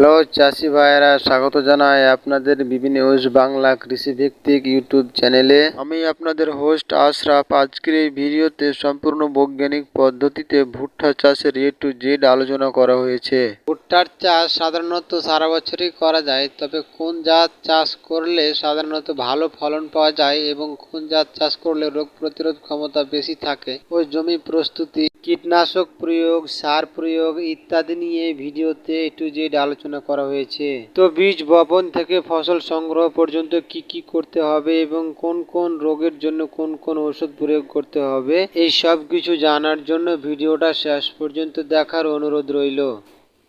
Hello চাষি ভাইয়েরা, স্বাগত জানাই আপনাদের বিভিন্ন ওয়েস্ট বাংলা কৃষি ভিত্তিক ইউটিউব চ্যানেলে আমি আপনাদের হোস্ট আশরাফ। আজকের এই ভিডিওতে সম্পূর্ণ বৈজ্ঞানিক পদ্ধতিতে ভুট্টা চাষের এ টু জেড আলোচনা করা হয়েছে। ভুট্টার চাষ সাধারণত সারা বছরই করা যায়, তবে কোন জাত চাষ করলে সাধারণত ভালো ফলন পাওয়া যায় এবং কোন জাত চাষ করলে রোগ প্রতিরোধ ক্ষমতা বেশি থাকে, ও জমি প্রস্তুতি কীটনাশক প্রয়োগ, সার প্রয়োগ ইত্যাদি নিয়ে ভিডিওতে এ টু জেড আলোচনা করা হয়েছে। তো বীজ বপন থেকে ফসল সংগ্রহ পর্যন্ত কি কি করতে হবে এবং কোন কোন রোগের জন্য কোন কোন ওষুধ প্রয়োগ করতে হবে, এই সব কিছু জানার জন্য ভিডিওটা শেষ পর্যন্ত দেখার অনুরোধ রইল।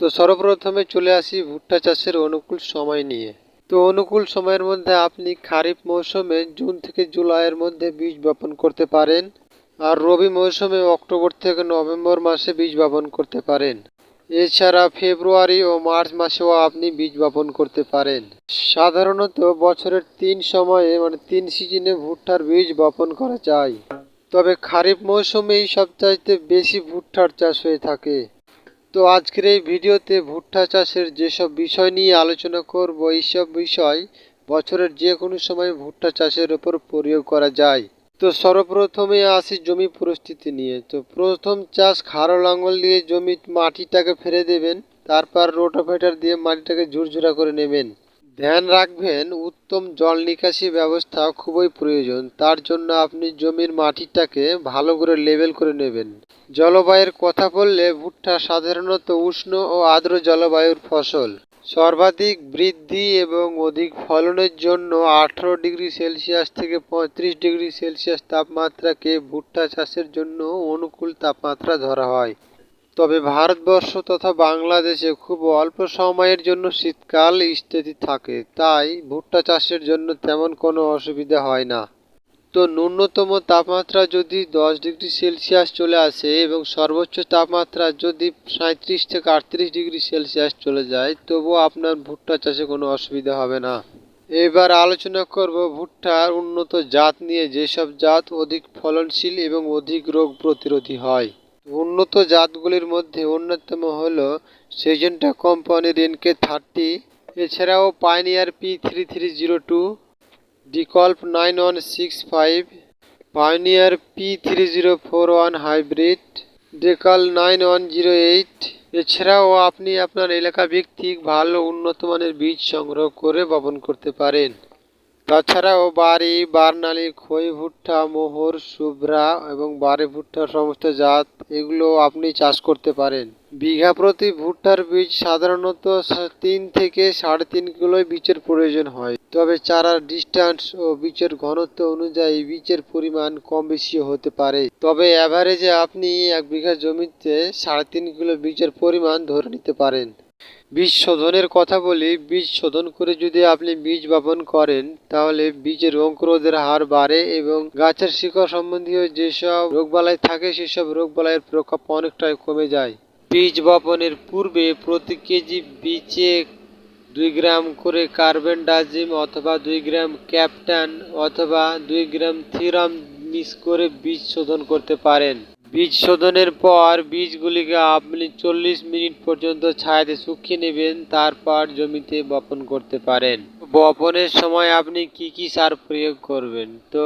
তো সর্বপ্রথমে চলে আসি ভুট্টা চাষের অনুকূল সময় নিয়ে। তো অনুকূল সময়ের মধ্যে আপনি খারিফ মৌসুমে জুন থেকে জুলাইয়ের মধ্যে বীজ বপন করতে পারেন। আর রবি মৌসুমে অক্টোবর থেকে নভেম্বর মাসে বীজ বপন করতে পারেন। এছাড়া ফেব্রুয়ারি ও মার্চ মাসেও আপনি বীজ বপন করতে পারেন। সাধারণত বছরের তিন সময়ে মানে তিন সিজনে ভুট্টার বীজ বপন করা যায়। তবে খারিফ মৌসুমেই সবচাইতে বেশি ভুট্টার চাষ হয়ে থাকে। তো আজকের এই ভিডিওতে ভুট্টা চাষের যেসব বিষয় নিয়ে আলোচনা করব, এইসব বিষয় বছরের যে কোনো সময় ভুট্টা চাষের ওপর প্রয়োগ করা যায়। তো সর্বপ্রথমে আসি জমি পরিস্থিতি নিয়ে। তো প্রথম চাষ খারো লাঙ্গল দিয়ে জমি মাটিটাকে ফেলে দেবেন, তারপর রোটাভেটার দিয়ে মাটিটাকে ঝুরঝুরা করে নেবেন। ধ্যান রাখবেন, উত্তম জল নিকাশি ব্যবস্থা খুবই প্রয়োজন। তার জন্য আপনি জমির মাটিটাকে ভালো করে লেবেল করে নেবেন। জলবায়ুর কথা বললে ভুট্টা সাধারণত উষ্ণ ও আর্দ্র জলবায়ুর ফসল। সর্বাধিক বৃদ্ধি এবং অধিক ফলনের জন্য আঠারো ডিগ্রি সেলসিয়াস থেকে পঁয়ত্রিশ ডিগ্রি সেলসিয়াস তাপমাত্রাকে ভুট্টা চাষের জন্য অনুকূল তাপমাত্রা ধরা হয়। তবে ভারতবর্ষ তথা বাংলাদেশে খুব অল্প সময়ের জন্য শীতকাল স্থিতি থাকে, তাই ভুট্টা চাষের জন্য তেমন কোনো অসুবিধা হয় না। তো ন্যূনতম তাপমাত্রা যদি দশ ডিগ্রি সেলসিয়াস চলে আসে এবং সর্বোচ্চ তাপমাত্রা যদি সাঁত্রিশ থেকে আটত্রিশ ডিগ্রি সেলসিয়াস চলে যায়, তবুও আপনার ভুট্টা চাষে কোনো অসুবিধা হবে না। এবার আলোচনা করব ভুট্টার উন্নত জাত নিয়ে, যেসব জাত অধিক ফলনশীল এবং অধিক রোগ প্রতিরোধী হয়। উন্নত জাতগুলির মধ্যে অন্যতম হল সেজেন্টা কোম্পানির এনকে থার্টি, এছাড়াও Pioneer P three three zero two DeKalb nine one six five Pioneer P three zero four one hybrid, DeKalb nine one zero eight. এছাড়াও আপনি আপনার এলাকা ভিত্তিক ভালো উন্নত মানের বীজ সংগ্রহ করে বপন করতে পারেন। তাছাড়াও বাড়ি, বার্নালি, খই ভুট্টা, মোহর শুভ্রা এবং বারে ভুট্টার সমস্ত জাত, এগুলো আপনি চাষ করতে পারেন। বিঘা প্রতি ভুট্টার বীজ সাধারণত তিন থেকে সাড়ে তিন কিলো বীজের প্রয়োজন হয়। তবে চারার ডিস্ট্যান্স ও বীজের ঘনত্ব অনুযায়ী বীজের পরিমাণ কম বেশি হতে পারে। তবে অ্যাভারেজে আপনি এক বিঘা জমিতে সাড়ে তিন কিলো বীজের পরিমাণ ধরে নিতে পারেন। বীজ শোধনের কথা বলি, বীজ শোধন করে যদি আপনি বীজ বপন করেন, তাহলে বীজের অঙ্কুরোধের হার বাড়ে এবং গাছের শিকড় সম্বন্ধীয় যেসব রোগবালাই থাকে, সেসব রোগবালাইয়ের প্রকোপ অনেকটাই কমে যায়। বীজ বপনের পূর্বে প্রতি কেজি বীজে দুই গ্রাম করে কার্বন ডাজিম অথবা দুই গ্রাম ক্যাপটান অথবা দুই গ্রাম থিরাম মিক্স করে বীজ শোধন করতে পারেন। বীজ শোধনের পর বীজগুলিকে আপনি চল্লিশ মিনিট পর্যন্ত ছায়াতে শুকিয়ে নেবেন, তারপর জমিতে বপন করতে পারেন। বপনের সময় আপনি কি কি সার প্রয়োগ করবেন? তো,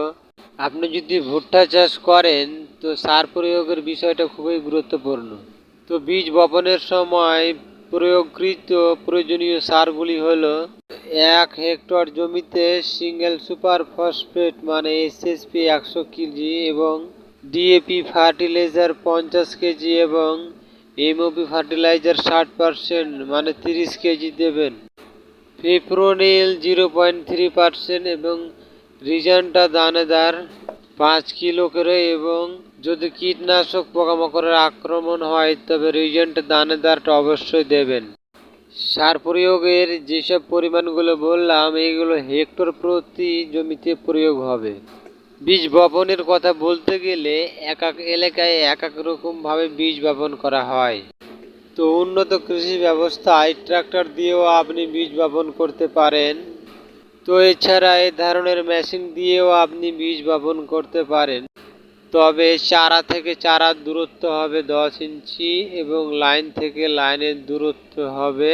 আপনি যদি ভুট্টা চাষ করেন, তো সার প্রয়োগের বিষয়টা খুবই গুরুত্বপূর্ণ। তো বীজ বপনের সময় প্রয়োগকৃত প্রয়োজনীয় সারগুলি হলো এক হেক্টর জমিতে সিঙ্গেল সুপার ফসফেট মানে এসএসপি একশো কেজি এবং ডিএপি ফার্টিলাইজার পঞ্চাশ কেজি এবং এমওপি ফার্টিলাইজার ষাট পার্সেন্ট মানে তিরিশ কেজি দেবেন। Fipronil zero point three percent এবং রিজানটা দানাদার পাঁচ কিলো করে এবং যদি কীটনাশক পোকামাকড়ের আক্রমণ হয়, তবে রিজেন্ট দানাদারটা অবশ্যই দেবেন। সার প্রয়োগের যেসব পরিমাণগুলো বললাম, এগুলো হেক্টর প্রতি জমিতে প্রয়োগ হবে। বীজ বপনের কথা বলতে গেলে এক এক এলাকায় এক এক রকমভাবে বীজ বপন করা হয়। তো উন্নত কৃষি ব্যবস্থায় ট্রাক্টর দিয়েও আপনি বীজ বপন করতে পারেন। তো এছাড়া এই ধরনের মেশিন দিয়েও আপনি বীজ বপন করতে পারেন। তবে চারা থেকে চারার দূরত্ব হবে দশ ইঞ্চি এবং লাইন থেকে লাইনের দূরত্ব হবে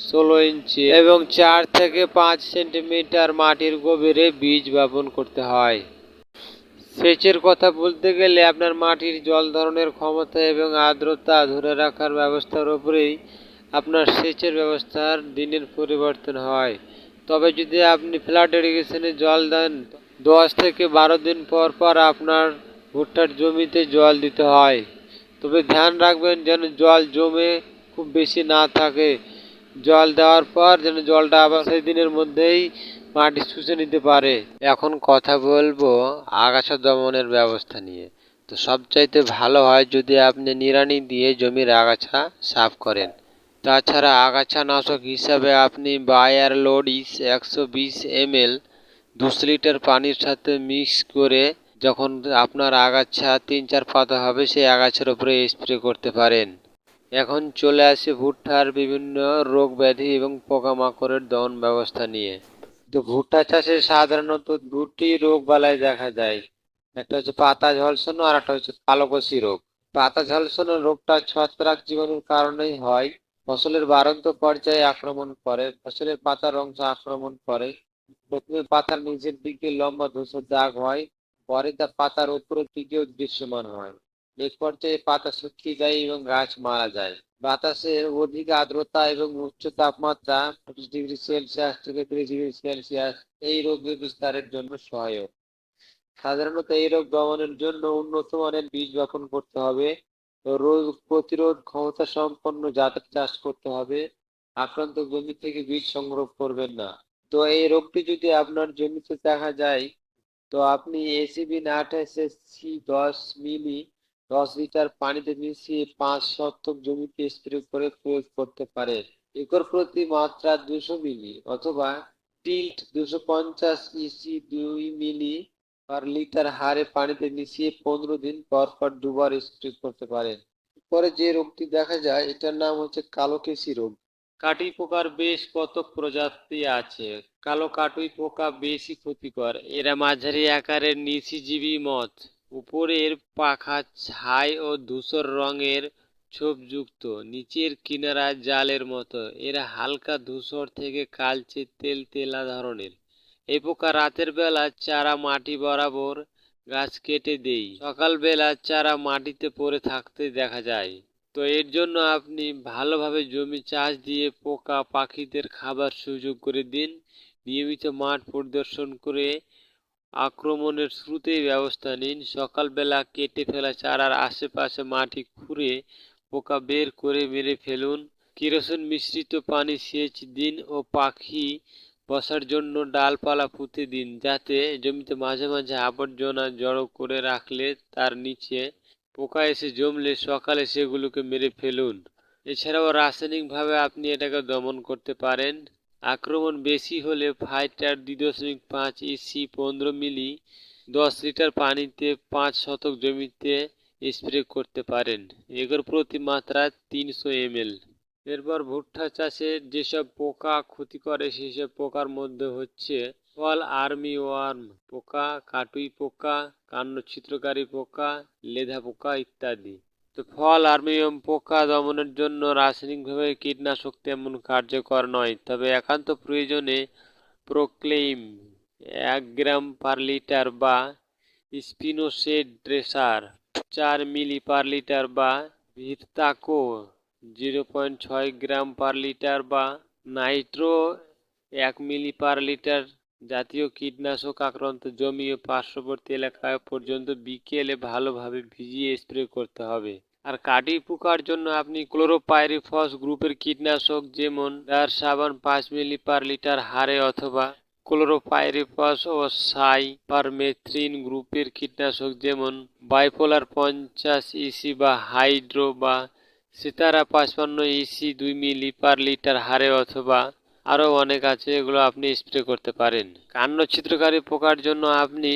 ষোলো ইঞ্চি এবং চার থেকে পাঁচ সেন্টিমিটার মাটির গভীরে বীজ বপন করতে হয়। সেচের কথা বলতে গেলে আপনার মাটির জল ধারণের ক্ষমতা এবং আর্দ্রতা ধরে রাখার ব্যবস্থার উপরেই আপনার সেচের ব্যবস্থার দিনের পরিবর্তন হয়। তবে যদি আপনি ফ্ল্যাট ইরিগেশনে জল দেন, দশ থেকে বারো দিন পর পর আপনার ভুট্টার জমিতে জল দিতে হয়। তবে ধ্যান রাখবেন যেন জল জমে খুব বেশি না থাকে। জল দেওয়ার পর যেন জলটা আবার সেই দিনের মধ্যেই মাটি শুষে নিতে পারে। এখন কথা বলব আগাছা দমনের ব্যবস্থা নিয়ে। তো সবচাইতে ভালো হয় যদি আপনি নিড়ানি দিয়ে জমির আগাছা সাফ করেন। তাছাড়া আগাছা নাশক হিসাবে আপনি বায়ার লোডিস একশো বিশ এমএল দুশো লিটার পানির সাথে মিক্স করে যখন আপনার আগাছা তিন চার পাতা হবে সেই আগাছার উপরে স্প্রে করতে পারেন। এখন চলে আসে ভুট্টার বিভিন্ন রোগ ব্যাধি এবং পোকামাকড়ের দমন ব্যবস্থা নিয়ে। তো ভুট্টা চাষে সাধারণত দুটি রোগ বালাই দেখা যায়। একটা হচ্ছে পাতা ঝলসানো আর একটা হচ্ছে কালোকসি রোগ। পাতা ঝলসানো রোগটা ছত্রাক জীবাণুর কারণেই হয়। ফসলের বারন্ত পর্যায়ে আক্রমণ করে। ফসলের পাতার অংশ আক্রমণ করে। প্রথমে পাতার নিচের দিকে লম্বা ধূসর দাগ হয়, পরে তা পাতার উপরের দিকেও দৃশ্যমান হয়। এক পর্যায়ে পাতা শুকিয়ে যায় এবং গাছ মারা যায়। বাতাসের অধিক আর্দ্রতা এবং উচ্চ তাপমাত্রা পঁচিশ ডিগ্রি সেলসিয়াস থেকে ত্রিশ ডিগ্রি সেলসিয়াস এই রোগের বিস্তারের জন্য সহায়ক। সাধারণত এই রোগ দমনের জন্য উন্নত মানের বীজ বপন করতে হবে। রোগ প্রতিরোধ ক্ষমতা সম্পন্ন জাতের চাষ করতে হবে। আক্রান্ত জমি থেকে বীজ সংগ্রহ করবেন না। তো এই রোগটি যদি আপনার জমিতে দেখা যায়, তো আপনি এসিবি না আঠাশ এসসি দশ মিলি দশ লিটার পানিতে মিশিয়ে পাঁচ শতক জমিতে স্প্রে করে প্রয়োগ করতে পারেন একর প্রতি মাত্রা দুশো মিলি অথবা টিল্ট দুশো পঞ্চাশ ইসি দুই মিলি পার লিটার হারে পানিতে মিশিয়ে পনেরো দিন পর পর দুবার স্প্রে করতে পারেন পরে যে রোগটি দেখা যায়, এটার নাম হচ্ছে কালো কেশি রোগ। কাটুই পোকার বেশ কত প্রজাতি আছে? কালো কাটুই পোকা বেশি ক্ষতিকর। এরা মাঝারি আকারের নিশিজীবী মত উপরের পাখা ছাই ও ধূসর রঙের ছোপযুক্ত, নিচের কিনারা জালের মতো। এরা হালকা ধূসর থেকে কালচে তেল তেলা ধরনের। এই পোকা রাতের বেলা চারা মাটি বরাবর গাছ কেটে দেই। সকালবেলা চারা মাটিতে পড়ে থাকতে দেখা যায়। তো এর জন্য আপনি ভালোভাবে জমি চাষ দিয়ে পোকা পাখিদের খাবার সুযোগ করে দিন। নিয়মিত মাঠ পরিদর্শন করে আক্রমণের শুরুতেই ব্যবস্থা নিন। সকালবেলা কেটে ফেলা চারার আশেপাশে মাটি খুঁড়ে পোকা বের করে মেরে ফেলুন। কেরোসিন মিশ্রিত পানি সেচ দিন ও পাখি বসার জন্য ডালপালা পুঁতে দিন, যাতে জমিতে মাঝে মাঝে আবর্জনা জড়ো করে রাখলে তার নিচে পোকা এসে জমলে সকালে সেগুলোকে মেরে ফেলুন। এছাড়াও রাসায়নিকভাবে আপনি এটাকে দমন করতে পারেন। আক্রমণ বেশি হলে ফাইটার দুই দশমিক পাঁচ ইসি পনেরো মিলি দশ লিটার পানিতে পাঁচ শতক জমিতে স্প্রে করতে পারেন। এগুলোর প্রতি মাত্রা তিনশো এমএল। এরপর ভুট্টা চাষে যেসব পোকা ক্ষতি করে, সেসব পোকার মধ্যে হচ্ছে ফল আর্মি ওয়ার্ম পোকা, কাটুই পোকা কাণ্ড ছিদ্রকারী পোকা লেদা পোকা ইত্যাদি। তো ফল আর্মিয়ম পোকা দমনের জন্য রাসায়নিকভাবে কীটনাশক তেমন কার্যকর নয়, তবে একান্ত প্রয়োজনে প্রোক্লেইম এক গ্রাম পার লিটার বা স্পিনোসেড ড্রেসার চার মিলি পার লিটার বা ভিরতাকো জিরো পয়েন্ট ছয় গ্রাম পার লিটার বা নাইট্রো এক মিলি পার লিটার জাতীয় কীটনাশক আক্রান্ত জমি ও পার্শ্ববর্তী এলাকায় পর্যন্ত বিকেলে ভালোভাবে ভিজিয়ে স্প্রে করতে হবে। আর কাটি পোকার জন্য আপনি ক্লোরোপাইরিফস গ্রুপের কীটনাশক যেমন ডার সাবান পাঁচ মিলি পার লিটার হারে অথবা ক্লোরোপাইরিফস ও সাই পারমেথ্রিন গ্রুপের কীটনাশক যেমন বাইপোলার পঞ্চাশ ইসি বা হাইড্রো বা সিতারা পাঁচপান্ন ইসি দুই মিলি পার লিটার হারে অথবা আরও অনেক আছে, এগুলো আপনি স্প্রে করতে পারেন। কাণ্ড ছিদ্রকারী পোকার জন্য আপনি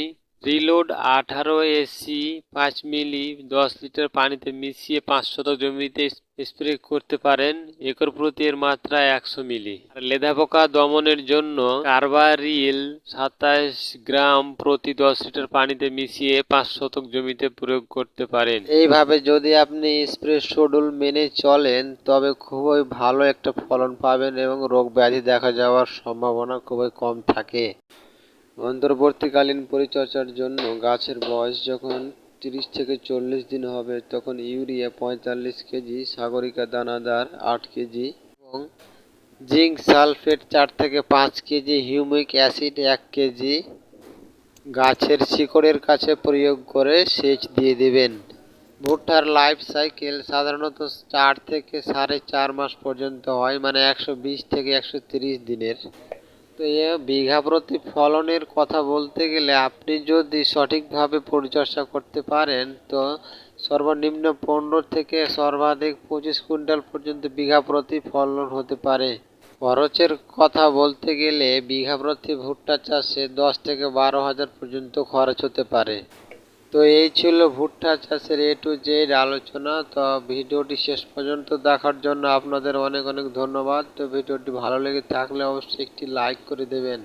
রিলোড আঠারো এসি পাঁচ মিলি দশ লিটার পানিতে মিশিয়ে পাঁচ শতক জমিতে স্প্রে করতে পারেন। একর প্রতি এর মাত্রা একশো মিলি। লেদা পোকা দমনের জন্য কার্বারিল সাতাশ গ্রাম প্রতি দশ লিটার পানিতে মিশিয়ে পাঁচ শতক জমিতে প্রয়োগ করতে পারেন। এইভাবে যদি আপনি স্প্রে শিডিউল মেনে চলেন, তবে খুবই ভালো একটা ফলন পাবেন এবং রোগ ব্যাধি দেখা যাওয়ার সম্ভাবনা খুবই কম থাকে। অন্তর্বর্তীকালীন পরিচর্যার জন্য গাছের বয়স যখন তিরিশ থেকে চল্লিশ দিন হবে, তখন ইউরিয়া পঁয়তাল্লিশ কেজি, সাগরিকা দানাদার আট কেজি এবং জিঙ্ক সালফেট চার থেকে পাঁচ কেজি, হিউমিক অ্যাসিড এক কেজি গাছের শিকড়ের কাছে প্রয়োগ করে সেচ দিয়ে দেবেন। ভুট্টার লাইফ সাইকেল সাধারণত চার থেকে সাড়ে চার মাস পর্যন্ত হয় মানে একশো বিশ থেকে একশো দিনের। তো এ বিঘা প্রতি ফলনের কথা বলতে গেলে আপনি যদি সঠিকভাবে পরিচর্যা করতে পারেন, তো সর্বনিম্ন পনেরো থেকে সর্বাধিক পঁচিশ কুইন্টাল পর্যন্ত বিঘা প্রতি ফলন হতে পারে। খরচের কথা বলতে গেলে বিঘা প্রতি ভুট্টা চাষে দশ থেকে বারো হাজার পর্যন্ত খরচ হতে পারে। তো এই ছিল ভুট্টা চাষের এ টু জেড আলোচনা। তো ভিডিওটি শেষ পর্যন্ত দেখার জন্য আপনাদের অনেক অনেক ধন্যবাদ। তো ভিডিওটি ভালো লেগে থাকলে অবশ্যই একটি লাইক করে দেবেন।